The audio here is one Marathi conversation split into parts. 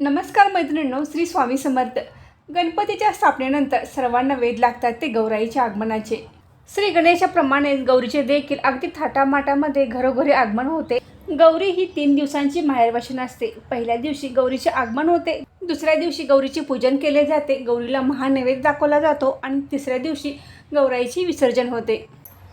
नमस्कार मैत्रिणींनो श्री स्वामी समर्थ. गणपतीच्या स्थापनेनंतर सर्वांना वेध लागतात ते गौराईच्या आगमनाचे. श्री गणेशाप्रमाणेच गौरीचे देखील अगदी थाटामाटामध्ये घरोघरी आगमन होते. गौरी ही तीन दिवसांची माहेरवाशन असते. पहिल्या दिवशी गौरीचे आगमन होते. दुसऱ्या दिवशी गौरीचे पूजन केले जाते. गौरीला महानैवेद्य दाखवला जातो आणि तिसऱ्या दिवशी गौराईची विसर्जन होते.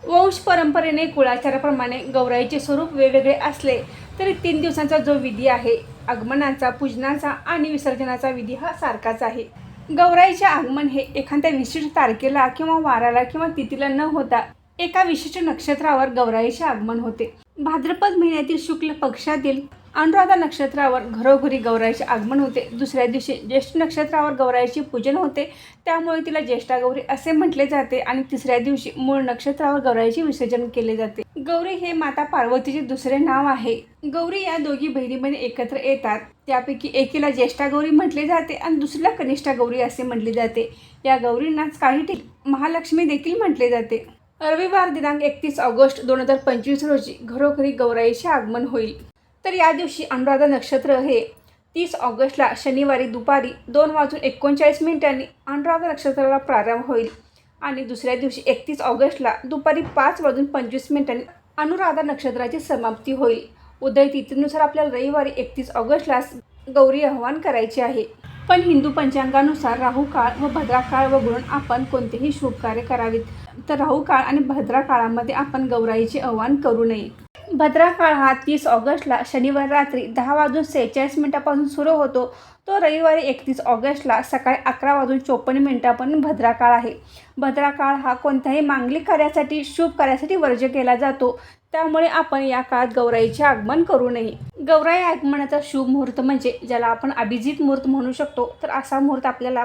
वंश परंपरेने कुळाचाराप्रमाणे गौराईचे स्वरूप वेगवेगळे असले तरी तीन दिवसांचा जो विधी आहे आगमनाचा पूजनाचा आणि विसर्जनाचा विधी हा सारखाच आहे. गौराईचे आगमन हे एखाद्या विशिष्ट तारखेला किंवा वाराला किंवा तिथीला न होता एका विशिष्ट नक्षत्रावर गौराईचे आगमन होते. भाद्रपद महिन्यातील शुक्ल पक्षातील अनुराधा नक्षत्रावर घरोघरी गौराईचे आगमन होते. दुसऱ्या दिवशी ज्येष्ठ नक्षत्रावर गौराईचे पूजन होते. त्यामुळे तिला ज्येष्ठा गौरी असे म्हटले जाते आणि तिसऱ्या दिवशी मूळ नक्षत्रावर गौराईचे विसर्जन केले जाते. गौरी हे माता पार्वतीचे दुसरे नाव आहे. गौरी या दोघी बहिणी बहिणी एकत्र येतात. त्यापैकी एकीला ज्येष्ठा गौरी म्हटले जाते आणि दुसरीला कनिष्ठा गौरी असे म्हटले जाते. या गौरींनाच काही ठिक महालक्ष्मी देखील म्हटले जाते. रविवार दिनांक एकतीस ऑगस्ट दोन हजार पंचवीस रोजी घरोघरी गौराईचे आगमन होईल. तर या दिवशी अनुराधा नक्षत्र हे तीस ऑगस्टला शनिवारी दुपारी दोन वाजून एकोणचाळीस मिनिटांनी अनुराधा नक्षत्राला प्रारंभ होईल आणि दुसऱ्या दिवशी एकतीस ऑगस्टला दुपारी पाच वाजून पंचवीस मिनिटांनी अनुराधा नक्षत्राची समाप्ती होईल. उदय तिथीनुसार आपल्याला रविवारी एकतीस ऑगस्टला गौरी आव्हान करायचे आहे. पण हिंदू पंचांगानुसार राहू काळ व भद्रा काळ वगळून आपण कोणतेही शुभ कार्य करावीत. तर राहू काळ आणि भद्रा काळामध्ये आपण गौराईचे आव्हान करू नये. भद्रा काळ हा तीस ऑगस्टला शनिवार रात्री दहा वाजून सेहेचाळीस मिनिटापासून सुरू होतो. तो रविवारी एकतीस ऑगस्टला सकाळी अकरा वाजून चोपन्न मिनिटापर्यंत भद्रा काळ आहे. भद्रा काळ हा कोणत्याही मांगलिक कार्यासाठी शुभ कार्यासाठी वर्ज केला जातो. त्यामुळे आपण या काळात गौराईचे आगमन करू नये गौराई आगमनाचा शुभ मुहूर्त म्हणजे ज्याला आपण अभिजित मुहूर्त म्हणू शकतो. तर असा मुहूर्त आपल्याला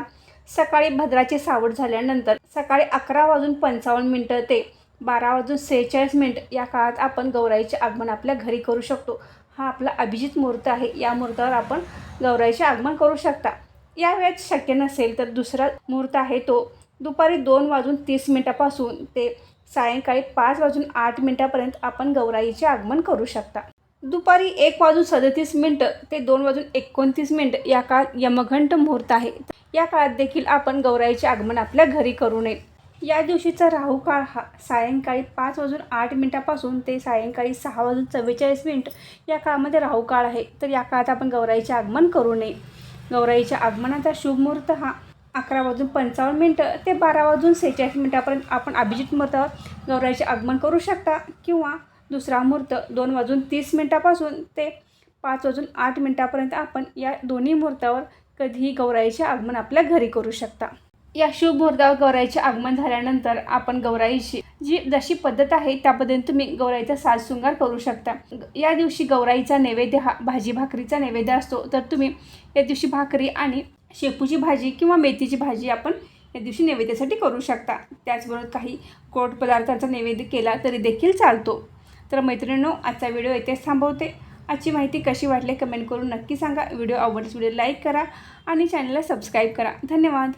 सकाळी भद्राची सावड झाल्यानंतर सकाळी अकरा वाजून पंचावन्न मिनटं ते बारा वाजून सेहेचाळीस मिनिट या काळात आपण गौराईचे आगमन आपल्या घरी करू शकतो. हा आपला अभिजित मुहूर्त आहे. या मुहूर्तावर आपण गौराईचे आगमन करू शकता. या वेळेत शक्य नसेल तर दुसरा मुहूर्त आहे तो दुपारी दोन वाजून तीस मिनिटापासून ते सायंकाळी पाच वाजून आठ मिनिटापर्यंत आपण गौराईचे आगमन करू शकता. दुपारी एक वाजून सदतीस मिनटं ते दोन वाजून एकोणतीस मिनटं या काळात यमघंट मुहूर्त आहे. या काळात देखील आपण गौराईचे आगमन आपल्या घरी करू नये. या दिवशीचा राहू काळ हा सायंकाळी पाच वाजून आठ मिनिटापासून ते सायंकाळी सहा वाजून चव्वेचाळीस मिनिट या काळामध्ये राहू काळ आहे. तर या काळात आपण गौराईचे आगमन करू नये. गौराईच्या आगमनाचा शुभ मुहूर्त हा अकरा वाजून पंचावन्न मिनटं ते बारा वाजून सेहेचाळीस मिनटापर्यंत आपण अभिजित मुहूर्तावर गौराईचे आगमन करू शकता किंवा दुसरा मुहूर्त दोन वाजून तीस मिनटापासून ते पाच वाजून आठ मिनटापर्यंत आपण या दोन्ही मुहूर्तावर कधीही गौराईचे आगमन आपल्या घरी करू शकता. या शुभ मुहूर्तावर गौराईचे आगमन झाल्यानंतर आपण गौराईची जी जशी पद्धत आहे त्या पद्धतीने तुम्ही गौराईचा साजशृंगार करू शकता. या दिवशी गौराईचा नैवेद्य हा भाजी भाकरीचा नैवेद्य असतो. तर तुम्ही या दिवशी भाकरी आणि शेपूची भाजी किंवा मेथीची भाजी आपण या दिवशी नैवेद्यासाठी करू शकता. त्याचबरोबर काही कोट पदार्थांचा नैवेद्य केला तरी देखील चालतो. तर मैत्रिणींनो आजचा व्हिडिओ येथेच थांबवते. आजची माहिती कशी वाटली कमेंट करून नक्की सांगा. व्हिडिओ आवडल्यास व्हिडिओ लाईक करा आणि चॅनलला सबस्क्राईब करा. धन्यवाद.